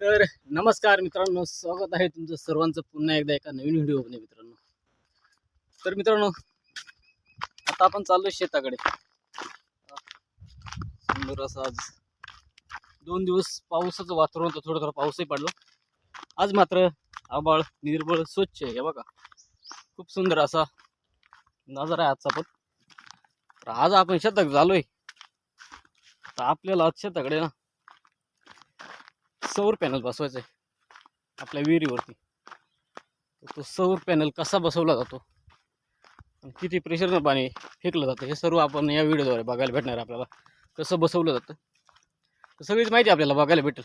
तर नमस्कार मित्रांनो स्वागत आहे तुमचं सर्वांचं पुन्हा एकदा एका नवीन व्हिडिओमध्ये मित्रांनो. तर मित्रांनो आता आपण चाललोय शेताकडे. सुंदर असं आज दोन दिवस पावसाचं वातावरण होतं थोडं थोडं पाऊसही पडलो. आज मात्र आबाळ निर्बळ स्वच्छ आहे बघा. खूप सुंदर असा नजारा आहे आजचा पण. तर आज आपण शेतात झालोय. तर आपल्याला आज शेताकडे ना सौर पॅनल बसवायचा आहे आपल्या विहिरीवरती. तर तो सौर पॅनल कसा बसवला जातो? आणि किती प्रेशरनं पाणी फेकलं जातं? हे सर्व आपण या व्हिडिओद्वारे बघायला भेटणार आपल्याला. कसं बसवलं जातं? तर सगळीच माहिती आपल्याला बघायला भेटेल.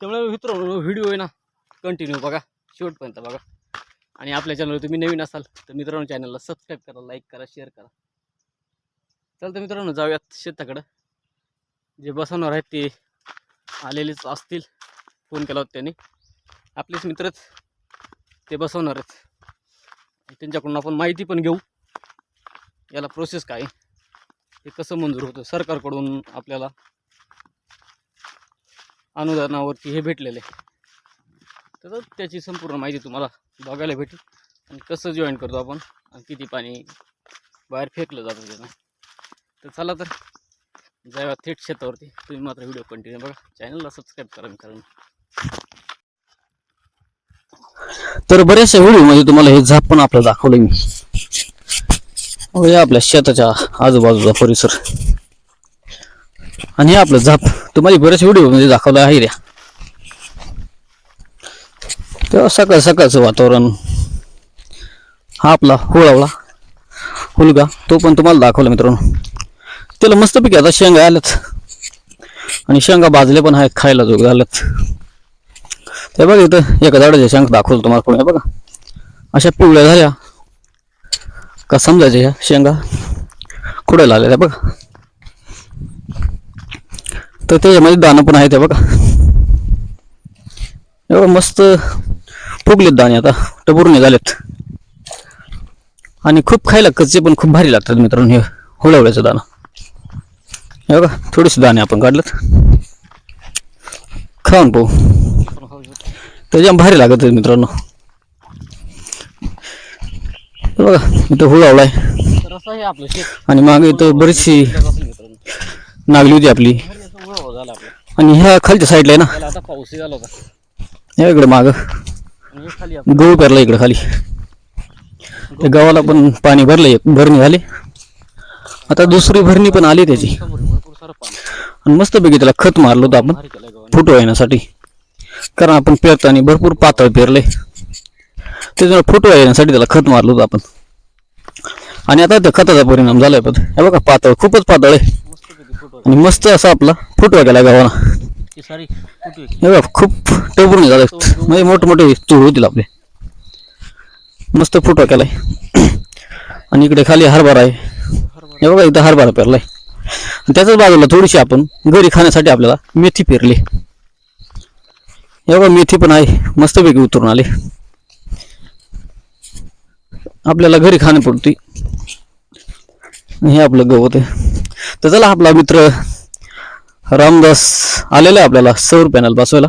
त्यामुळे मित्र व्हिडिओ आहे ना कंटिन्यू बघा. शेवटपर्यंत बघा. आणि आपल्या चॅनलवर तुम्ही नवीन असाल तर मित्रांनो चॅनलला सबस्क्राईब करा लाईक करा शेअर करा. चालतं मित्रांनो जाऊयात शेताकडं. जे बसवणार आहेत ते आलेलेच असतील. फोन केला होता त्यांनी. आपलेच मित्रच. ते बसवणार आहेत त्यांच्याकडून आपण माहिती पण घेऊ. याला प्रोसेस काय आहे, हे कसं मंजूर होतं? सरकारकडून आपल्याला अनुदानावरती हे भेटलेलं आहे. तर त्याची संपूर्ण माहिती तुम्हाला बघायला भेटेल. आणि कसं जॉईन करतो आपण? आणि किती पाणी बाहेर फेकलं जातं त्यानं? तर चला तर. जाऊया थेट शेतावरती. तुम्ही मात्र व्हिडिओ कंटिन्यू बघा. चॅनलला सबस्क्राईब करा कारण तर बऱ्याचशा व्हिडिओमध्ये तुम्हाला हे झाप पण आपलं दाखवलं मी. हो, आपल्या शेताच्या आजूबाजूचा परिसर. आणि हे आपलं झाप. तुम्हाला बऱ्याच व्हिडिओमध्ये दाखवलं आहे रे. तेव्हा सकाळ सकाळचं वातावरण. हा आपला होळावळा हुलगा तो पण तुम्हाला दाखवला मित्रांनो. त्याला मस्तपैकी आता शेंगा आल्यात. आणि शेंगा भाजले पण आहेत खायला जोग झाल्यात. ते बघा इथं एका झाडाच्या शेंगा दाखवतो तुम्हाला पुढे बघा. अशा पिवळ्या झाल्या. का समजायच्या ह्या शेंगा? कुडायला आलेल्या त्या बघा. तर त्याच्यामध्ये दाणं पण आहे ते बघा. एवढं मस्त फुगलेत दाणे आता. टपुरणे झालेत. आणि खूप खायला कच्चे पण खूप भारी लागतात मित्रांनो हे हुळवल्याचं दाणं. हे बघा थोडेसे दाणे आपण काढलेत. खाऊन पाहू. त्याच्या भारी लागत आहे मित्रांनो. बघा इथं हुळावळा आहे. आणि मग इथं बरीचशी नागली होती आपली. आणि ह्या खालच्या साईडला आहे ना. पाऊस झाला होता ह्या इकडे माग. गहू पेरला इकडे खाली. त्या गावाला पण पाणी भरलं एक भरणी झाली. आता दुसरी भरणी पण आली त्याची. आणि मस्तपैकी त्याला खत मारलं होतं आपण फुटो येण्यासाठी. कारण आपण पेरताना भरपूर पातळ पेरले. त्याच्यामुळे फुटो येण्यासाठी त्याला खत मारलं होतं आपण. आणि आता त्या खताचा परिणाम झालाय पण हे बघा पातळ खूपच पातळ आहे. आणि मस्त असा आपला फुटवा गेला गावाला हे बघा खूप टोपून झाले. म्हणजे मोठमोठे चूळ होतील आपले. मस्त फुटवा केलाय. आणि इकडे खाली हरभरा आहे. हे बघा इथं हरभरा पेरलाय. त्याच्याच बाजूला थोडीशी आपण घरी खाण्यासाठी आपल्याला मेथी पेरली. एवढं मेथी पण आहे मस्तपैकी उतरून आली. आपल्याला घरी खाण्यापुरती हे आपलं गवत आहे. तर चला आपला मित्र रामदास आलेला आहे आपल्याला सौर पॅनल बसवायला.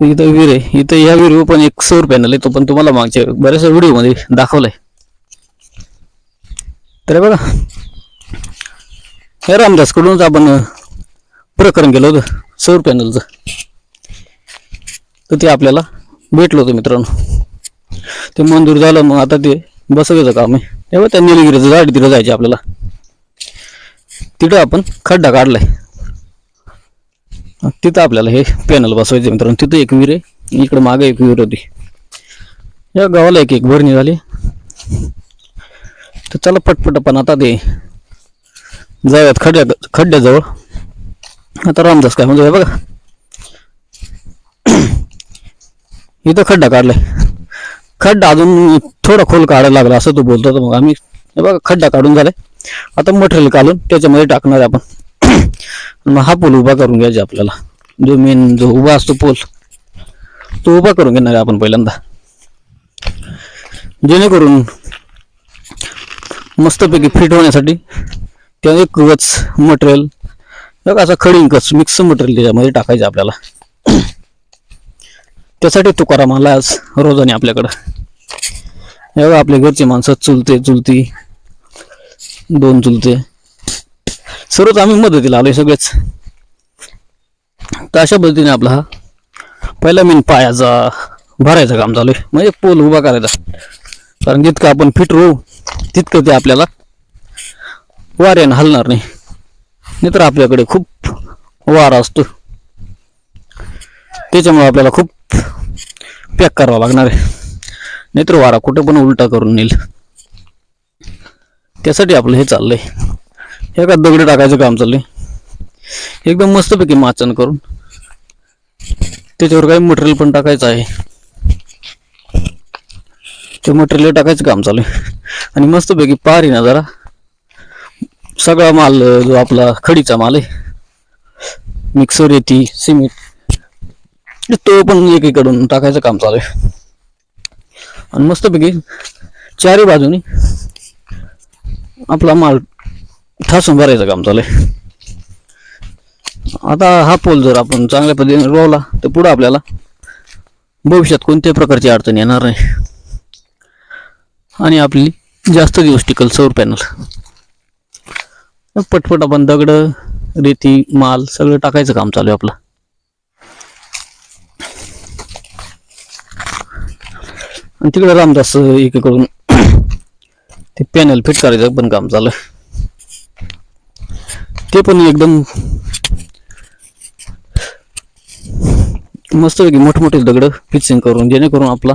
इथं विहीर आहे. इथं या विहिरीवर पण एक सौर पॅनल आहे. तो पण तुम्हाला मागच्या बऱ्याचशा व्हिडिओमध्ये दाखवलाय. तर बघा. हे रामदासकडूनच आपण प्रकरण केलं होतं सौर पॅनलचं. तर ते आपल्याला भेटलं होतं मित्रांनो. ते मंजूर झालं मग आता ते बसवायचं काम आहे. तेव्हा त्या निलगिरीचं झाड तिथं जायचे आपल्याला. तिथं आपण खड्डा काढलाय. तिथं आपल्याला हे पॅनल बसवायचं मित्रांनो. तिथं एक विहीर आहे इकडे मागे एक विहीर होती. या गावाला एक एक भरणी झाली. तर चला पटपट आपण आता ते जाऊयात खड्ड्या खड्ड्याजवळ. आता रामदास काय म्हणजे बघा. इथं खड्डा काढलाय. खड्डा अजून थोडा खोल काढायला लागला असं तो बोलतो तर मग आम्ही. बघा खड्डा काढून झालाय. आता मटेरियल काढून त्याच्यामध्ये टाकणार आहे आपण. मग हा पूल उभा करून घ्यायचा आपल्याला. जो मेन जो उभा असतो पूल तो उभा करून घेणार आहे आपण पहिल्यांदा. जेणेकरून मस्तपैकी फिट होण्यासाठी त्या एक गच मटेरियल बघा असं खडिंकच मिक्स मटेरियल त्याच्यामध्ये टाकायचं आपल्याला. त्यासाठी तुकाराम आला आज रोजाने आपल्याकडं. एवढं बघा आपल्या घरचे माणसं चुलते चुलती दोन चुलते. सर्वच आम्ही मदतीला आलोय सगळेच. तर अशा पद्धतीने आपला हा पहिला मेन पायाचा भरायचं काम चालू आहे. म्हणजे पोल उभा करायचा. कारण जितकं आपण फिट राहू तितकं ते आपल्याला वाऱ्यानं हलणार नाही. नाहीतर आपल्याकडे खूप वारा असतो. त्याच्यामुळे आपल्याला खूप पॅक करावा लागणार आहे. नाहीतर वारा कुठं पण उलटा करून नेईल. त्यासाठी आपलं हे चाललंय. एका दगडी दगड टाकायचं काम चाललंय? एकदम मस्तपैकी माचन करून. त्याच्यावर काही मटेरियल पण टाकायचं आहे. ते मटेरियल टाकायचं काम चालू आहे. आणि मस्तपैकी पारी ना जरा. सगळा माल जो आपला खडीचा माल आहे मिक्सर येते सिमेंट तो पण एकीकडून टाकायचं काम चालू आहे. आणि मस्तपैकी चारही बाजूनी आपला माल ठासून भरायचं काम चालू आहे. आता हा पोल जर आपण चांगल्या पद्धतीने रोवला तर पुढं आपल्याला भविष्यात कोणत्याही प्रकारची अडचण येणार नाही. आणि आपली जास्त दिवस टिकल सौर पॅनल पटपट आपण दगड रेती माल सगळं टाकायचं काम चालू आहे आपलं. आणि तिकडे रामदास एक करून ते पॅनल फिट करायचं पण काम चालू ते पण एकदम मस्तपैकी मोठमोठे दगड फिक्सिंग करून जेणेकरून आपला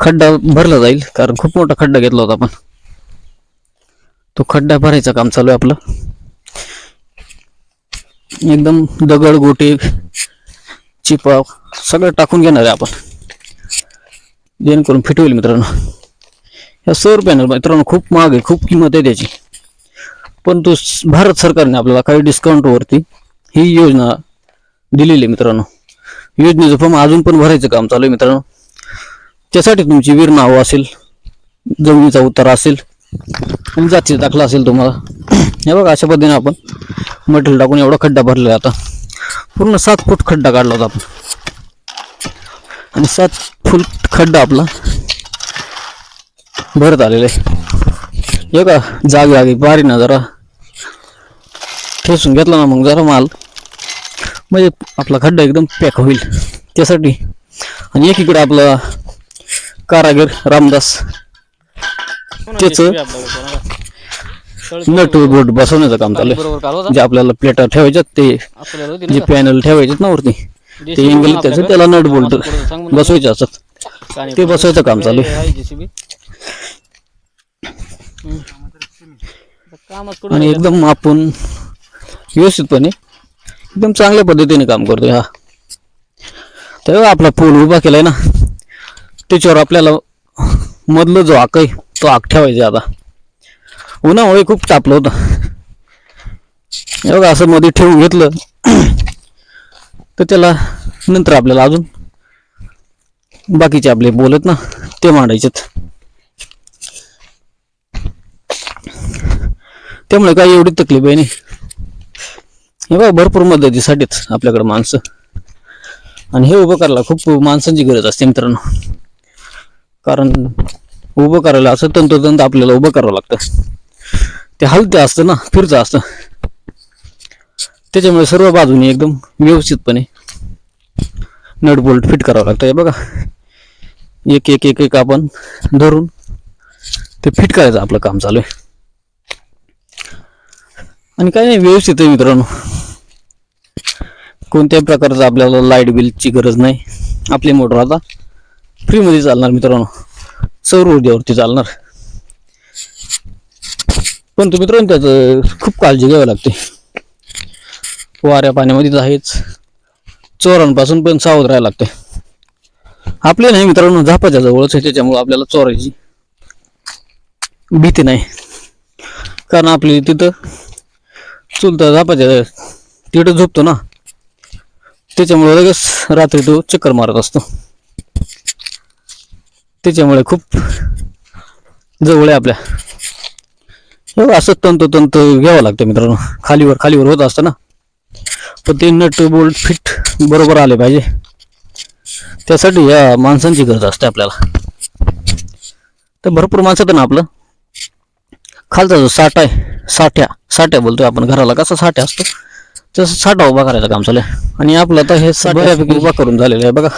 खड्डा भरला जाईल कारण खूप मोठा खड्डा घेतला होता आपण. तो खड्डा भरायचं काम चालू आहे आपलं. एकदम दगड गोटे चिपा सगळं टाकून घेणार आहे आपण. जेणेकरून फिट होईल मित्रांनो. या सौर पॅनल मित्रांनो खूप महाग आहे खूप किंमत आहे त्याची. पण तो भारत सरकारने आपल्याला काही डिस्काउंटवरती ही योजना दिलेली आहे मित्रांनो. योजनेचं फॉर्म अजून पण भरायचं काम चालू आहे मित्रांनो. त्यासाठी तुमची वीर नाव असेल जमिनीचा उत्तर असेल आणि जातीचा दाखला असेल तुम्हाला? हे बघा अशा पद्धतीने आपण मटेरियल टाकून एवढा खड्डा भरलेला आता. पूर्ण सात फूट खड्डा काढला होता आपण. आणि सात फूट खड्डा आपला भरत आलेला आहे. हे का जागी जागी भारी ना जरा ठेसून घेतला ना मग जरा माल. म्हणजे आपला खड्डा एकदम पॅक होईल. त्यासाठी आणि एकीकडे आपला कारागीर रामदास त्याचं नट बोट बसवण्याचं काम चालू आहे जे आपल्याला प्लेटा ठेवायच्यात ते जे पॅनल ठेवायचेत ना वरती ते इंगल त्याचं त्याला नट बोल्ट बसवायचे असतात ते बसवायचं काम चालू. आहे आणि एकदम आपण व्यवस्थितपणे एकदम चांगल्या पद्धतीने काम करतोय हा. तेव्हा आपला पूल उभा केलाय ना त्याच्यावर आपल्याला मधलं जो आक आहे तो आग ठेवायचे आता. उन्हामुळे खूप तापलं होतं. बघा असं मध्ये ठेवून घेतलं. तर त्याला नंतर आपल्याला अजून बाकीचे आपले बोलत ना ते मांडायचेत. त्यामुळे काही एवढी तकलीफ आहे नाही. हे बघा भरपूर मदतीसाठीच आपल्याकडे माणसं. आणि हे उभं करायला खूप माणसांची गरज असते मित्रांनो. कारण उभं करायला असं तंतोतंत आपल्याला उभं करावं लागतं. ते हलतं असतं ना फिरतं असतं. त्याच्यामुळे सर्व बाजूने एकदम व्यवस्थितपणे नट बोल्ट फिट करावं लागतं. हे बघा. एक एक एक एक आपण धरून ते फिट करायचं आपलं काम चालू आहे. आणि काय नाही व्यवस्थित आहे मित्रांनो. कोणत्याही प्रकारचं आपल्याला लाइट बिलची गरज नाही. आपली मोटर आता फ्रीमध्ये चालणार मित्रांनो. सौर ऊर्जेवरती चालणार. पण तो मित्रांनो त्याचं खूप काळजी घ्यावी लागते. वाऱ्या पाण्यामध्येच आहेच. चोरांपासून पण सावध राहायला लागते. आपले नाही मित्रांनो झापाच्या जवळच आहे त्याच्यामुळे आपल्याला चोरायची भीती नाही. कारण आपली तिथं चुलता झापाच्या तिथं झोपतो ना. त्याच्यामुळे लगेच रात्री तो चक्कर मारत असतो. त्याच्यामुळे खूप जवळ आहे आपल्या. हे असं तंत तंत घ्यावं लागतं मित्रांनो. खालीवर खालीवर होत असतं ना. पण ते नट बोल्ट फिट बरोबर आले पाहिजे. त्यासाठी या माणसांची गरज असते आपल्याला. तर भरपूर माणसं तर ना आपलं. खालचा जो साठा आहे साठ्या साठ्या बोलतोय आपण घराला. कसा साठ्या असतो? तसं साठा उभा करायचं काम चालू आहे. आणि आपलं आता हे बऱ्यापैकी उभा करून झालेलं आहे बघा.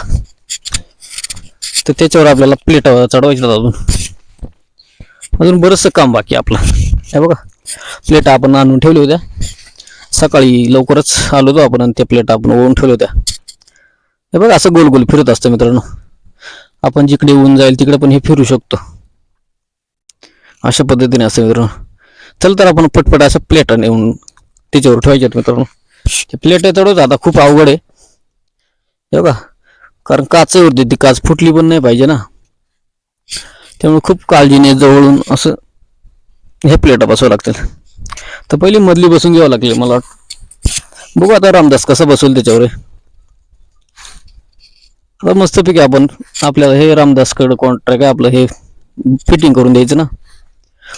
तर त्याच्यावर आपल्याला प्लेट चढवायचं अजून. अजून बरंचसं काम बाकी आपलं. हे बघा प्लेट आपण आणून ठेवल्या होत्या. सकाळी लवकरच आलो होतो आपण आणि त्या प्लेट आपण ओळून ठेवल्या होत्या. हे बघा असं गोल गोल फिरत असतं मित्रांनो. आपण जिकडे ऊन जाईल तिकडे पण हे फिरू शकतो. अशा पद्धतीने असं मित्रांनो. चल तर आपण पटपट अशा प्लेट नेऊन त्याच्यावर ठेवायच्यात मित्रांनो. ते प्लेट चढवत. आता खूप अवघड आहे. हे बघा कारण काचेवरती ती काच फुटली पण नाही पाहिजे ना. त्यामुळे खूप काळजीने जवळून असं हे प्लेटा बसवावं लागतील तर पहिली मधली बसून घ्यावं लागली मला बघू आता रामदास कसं बसवेल त्याच्यावर आता मस्तपैकी आपण आपल्याला हे रामदासकडं कॉन्ट्रॅक्ट आहे आपलं हे फिटिंग करून द्यायचं ना.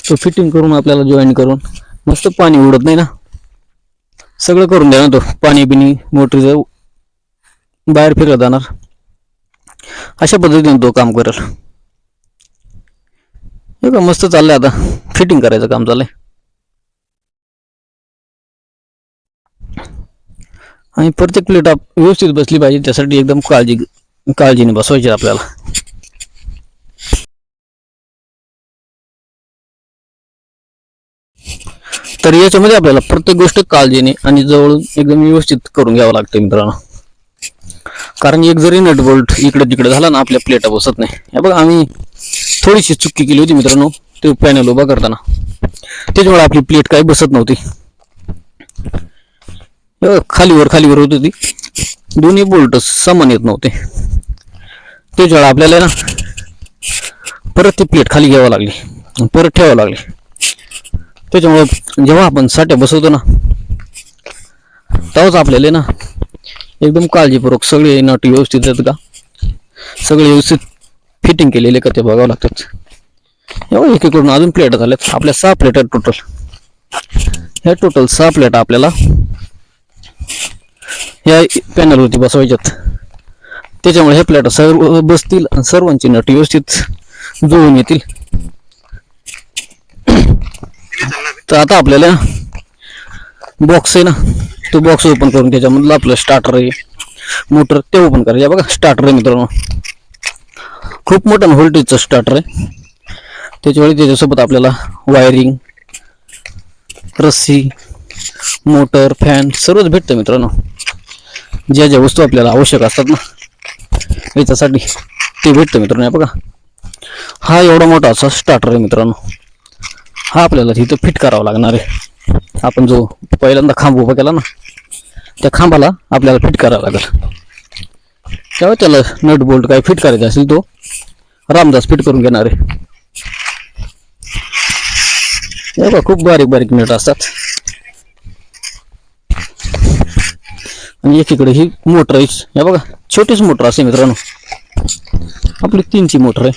तो फिटिंग करून आपल्याला जॉईन करून मस्त पाणी उडत नाही ना. सगळं करून द्या ना तो. पाणी बिणी मोटरीचं बाहेर फिरत जाणार. अशा पद्धतीने तो काम करेल. हे का मस्त चाललंय आता. फिटिंग करायचं काम चाललंय. आणि प्रत्येक प्लेट आप व्यवस्थित बसली पाहिजे त्यासाठी एकदम काळजी काळजीने बसवायची आपल्याला. तर याच्यामध्ये आपल्याला प्रत्येक गोष्ट काळजीने आणि जवळून एकदम व्यवस्थित करून घ्यावं लागतं मित्रांनो. कारण एक जरी नट बोल्ट इकडे तिकडे झाला ना आपल्या प्लेटा बसत नाही. हे बघा आम्ही थोडीशी चुकी केली होती मित्रांनो ते पॅनल उभा करताना. त्याच्यामुळे आपली प्लेट काही बसत नव्हती. खालीवर खालीवर होत होती. दोन्ही बोल्ट समान येत नव्हते. त्याच्यामुळे आपल्याला ना परत ती प्लेट खाली घ्यावं लागली. परत ठेवावं लागली. त्याच्यामुळे जेव्हा आपण साठ्या बसवतो ना तेव्हाच आपल्याला ना एकदम काळजीपूर्वक सगळे नट व्यवस्थित आहेत का? सगळे व्यवस्थित फिटिंग केलेले का ते बघावं लागतात. एवढं एकीकडून अजून प्लेट झाल्यात आपल्या सहा प्लेट आहेत टोटल ह्या टोटल सहा प्लेट आपल्याला ह्या पॅनलवरती बसवायच्यात. त्याच्यामुळे ह्या प्लेट सर्व बसतील आणि सर्वांची नट व्यवस्थित जुळून येतील. तर आता आपल्याला बॉक्स आहे ना तो बॉक्स ओपन करून त्याच्यामधलं आपलं स्टार्टर आहे मोटर ते ओपन करायचं बघा स्टार्टर आहे मित्रांनो. खूप मोठं व्होल्टेजचं स्टार्टर आहे. त्याच्यामुळे त्याच्यासोबत आपल्याला वायरिंग रस्सी मोटर फॅन सर्वच भेटतं मित्रांनो. ज्या ज्या वस्तू आपल्याला आवश्यक असतात ना याच्यासाठी ते भेटतं मित्रांनो या बघा. हा एवढा मोठा असा स्टार्टर आहे मित्रांनो. हा आपल्याला तिथं फिट करावा लागणार आहे. आपण जो पहिल्यांदा खांब उभा केला ना त्या खांबाला आपल्याला फिट करावा लागेल. तेव्हा त्याला नट बोल्ट काय फिट करायचा असेल तो रामदास फिट करून घेणार आहे. बघा खूप बारीक बारीक नट असतात. आणि एकीकडे ही मोटर आहे. हे बघा छोटीच मोटर असे मित्रांनो. आपली तीनची मोटर आहे.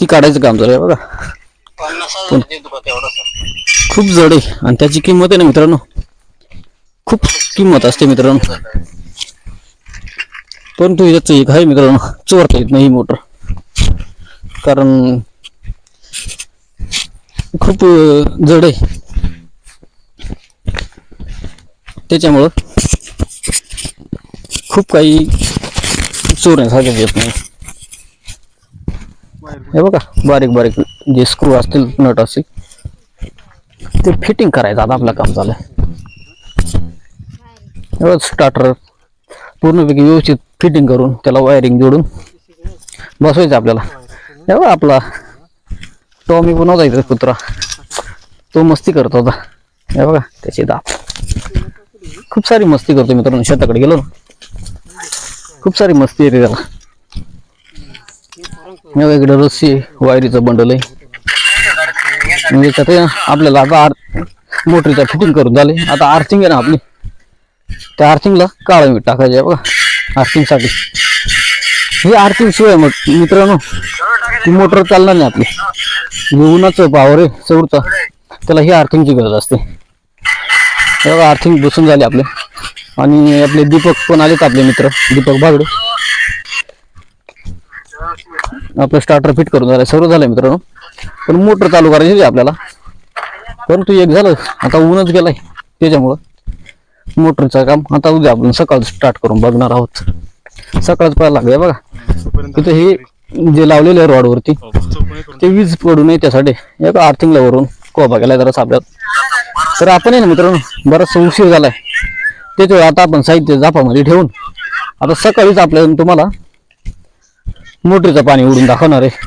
ती काढायचं काम झालं बघा. खूप जड आहे. आणि त्याची किंमत आहे ना मित्रांनो? खूप किंमत असते मित्रांनो. परंतु याचं एक आहे मित्रांनो. चोरता येत नाही मोटर. कारण खूप जड आहे. त्याच्यामुळं खूप काही चोरण्यासारखं येत नाही. हे बघा बारीक बारीक जे स्क्रू असतील नट असतील ते फिटिंग करायचं आता आपलं काम चालू स्टार्टर पूर्णपैकी व्यवस्थित फिटिंग करून त्याला वायरिंग जोडून बसवायचं आपल्याला. हे बघा आपला टॉमी बनवता येतो कुत्रा. तो मस्ती करतो होता. हे बघा त्याची दात. खूप सारी मस्ती करतो मित्रांनो शेताकडे गेलो ना. खूप सारी मस्ती येते त्याला. इकडे रस्सी वायरीचं बंडल आहे. म्हणजे त्यात आपल्याला आता आर मोटरीचं फिटिंग करून झाले आता आर्थिंग आहे ना आपली. त्या आर्थिंगला काळं मीठ टाकायचं आहे बघा आर्थिंगसाठी हे आर्थिंग शिवाय मग मित्रांनो ती मोटर चालणार नाही आपली. उन्हाचं पावर आहे चौरचा त्याला ही आर्थिंगची गरज असते. बघा आर्थिंग बसून झाले आपले. आणि आपले दीपक पण आलेत आपले मित्र दीपक बागडे आपलं स्टार्टर फिट करून झालं सर्व झालं मित्रांनो. पण मोटर चालू करायची आपल्याला. परंतु एक झालं आता ऊनच गेलाय त्याच्यामुळं. मोटरचं काम आता उद्या आपण सकाळ स्टार्ट करून बघणार आहोत. सकाळच पाहायला लागले बघा. तिथं हे जे लावलेलं आहे रॉडवरती ते वीज पडू नये त्यासाठी. एक आर्थिंगला वरून कोबा गेलाय जरा सापड्यात. तर आपण आहे ना मित्रांनो बराचसा उशीर झालाय. त्याच्यावर आता आपण साहित्य जापामध्ये ठेवून आता सकाळीच आपल्या तुम्हाला मोटरीचं पाणी उडून दाखवणार आहे.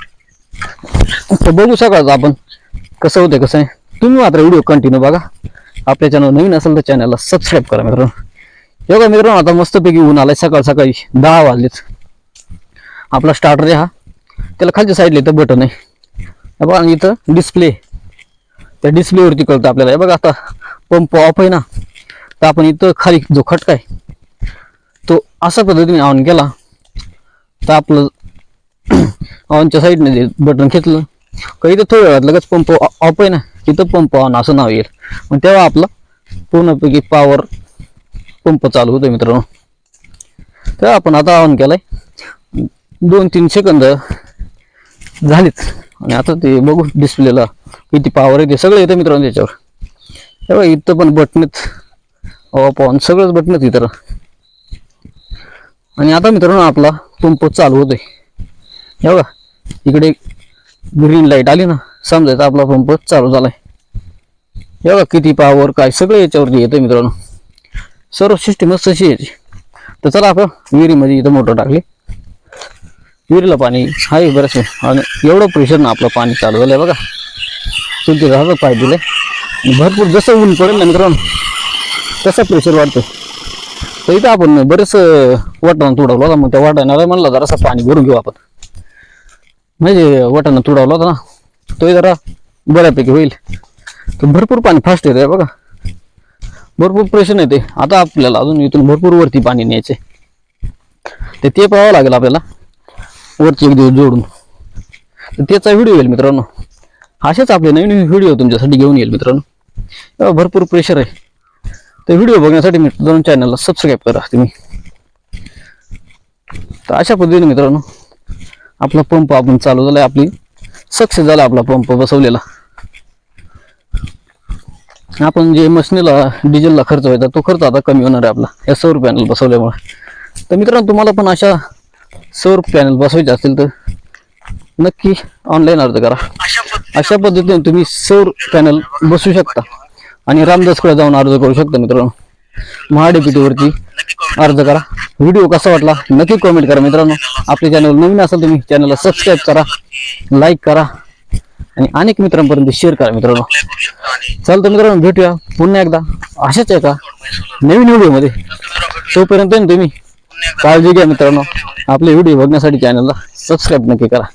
तर बघू सकाळचं आपण कसं होतं कसं आहे तुम्ही मात्र व्हिडिओ कंटिन्यू बघा. आपल्या चॅनल नवीन असेल तर चॅनलला सबस्क्राईब करा मित्रांनो. हे मित्रांनो आता मस्तपैकी ऊन आलाय. सकाळ सकाळी दहा वाजलेत. आपला स्टार्टर आहे हा. त्याला खालच्या साईडला इथं बटन आहे. बघा आणि इथं डिस्प्ले त्या डिस्प्लेवरती कळतं आपल्याला. बघा आता पंप ऑफ आहे ना. तर आपण इथं खाली जो खटका आहे तो अशा पद्धतीने ऑन केला. तर आपलं ऑनच्या साईडने बटन खेचलं. का इथं थोड्या वेळात लगेच पंप ऑफ आहे ना तिथं पंप ऑन असं नाव येईल. मग तेव्हा आपला पूर्णपैकी पॉवर पंप चालू होतोय मित्रांनो. तेव्हा आपण आता ऑन केलाय. दोन तीन सेकंद झालीत. आणि आता ते बघू डिस्प्लेला किती पॉवर आहे ते सगळं येतं मित्रांनो त्याच्यावर. तेव्हा इथं पण बटणत ऑफ ऑन सगळंच बटणत इतर आणि आता मित्रांनो आपला पंप चालू होतोय. हे बघा इकडे ग्रीन लाइट आली ना समजायचं आपला पंप चालू झालाय. हे बघा किती पॉवर काय सगळं याच्यावरती येतं मित्रांनो. सर्व सिस्टीमच तशी यायची तर चला आपण विहिरीमध्ये इथं मोटर टाकली. विहिरीला पाणी आहे बरंच आणि एवढं प्रेशर ना आपलं पाणी चालू झालंय बघा. तुमचे झालं पाय दिलंय. भरपूर जसं ऊन पडेल ना मित्रांनो तसं प्रेशर वाढतं तर इथं आपण बरेच वाटाणा तुडवलं होता मग त्या वाटाण्याला म्हणलं जरासं पाणी भरून घेऊ आपण. म्हणजे वाटाणा तुडावला होता ना तोही जरा बऱ्यापैकी होईल. तर भरपूर पाणी फास्ट येते बघा. भरपूर प्रेशर येते आता आपल्याला अजून इथून भरपूर वरती पाणी न्यायचे तर ते पाहावं लागेल आपल्याला वरती एक दिवस जोडून. तर त्याचा व्हिडिओ येईल मित्रांनो. असेच आपले नवीन व्हिडिओ तुमच्यासाठी घेऊन येईल मित्रांनो. भरपूर प्रेशर आहे. तर व्हिडिओ बघण्यासाठी मित्रांनो चॅनलला सबस्क्राईब करा तुम्ही. तर अशा पद्धतीने मित्रांनो आपला पंप आपण चालू झालाय आपली सक्सेस झाला आपला पंप बसवलेला. आपण जे मशिनीला डिझेलला खर्च व्हायचा तो खर्च आता कमी होणार आहे आपला या सौर पॅनल बसवल्यामुळे. तर मित्रांनो तुम्हाला पण अशा सौर पॅनल बसवायचे असतील तर नक्की ऑनलाईन अर्ज करा. अशा पद्धतीने तुम्ही सौर पॅनल बसू शकता. आणि रामदासकडे जाऊन अर्ज करू शकता मित्रांनो. महाडीपीटीवरती अर्ज करा. व्हिडिओ कसा वाटला नक्की कमेंट करा मित्रांनो. आपले चॅनल नवीन असेल तुम्ही चॅनलला सबस्क्राईब करा लाईक करा आणि अनेक मित्रांपर्यंत शेअर करा मित्रांनो. चालतं मित्रांनो भेटूया पुन्हा एकदा. अशाच एका नवीन व्हिडिओमध्ये तोपर्यंत ना तुम्ही काळजी घ्या मित्रांनो. आपले व्हिडिओ बघण्यासाठी चॅनलला सबस्क्राईब नक्की करा.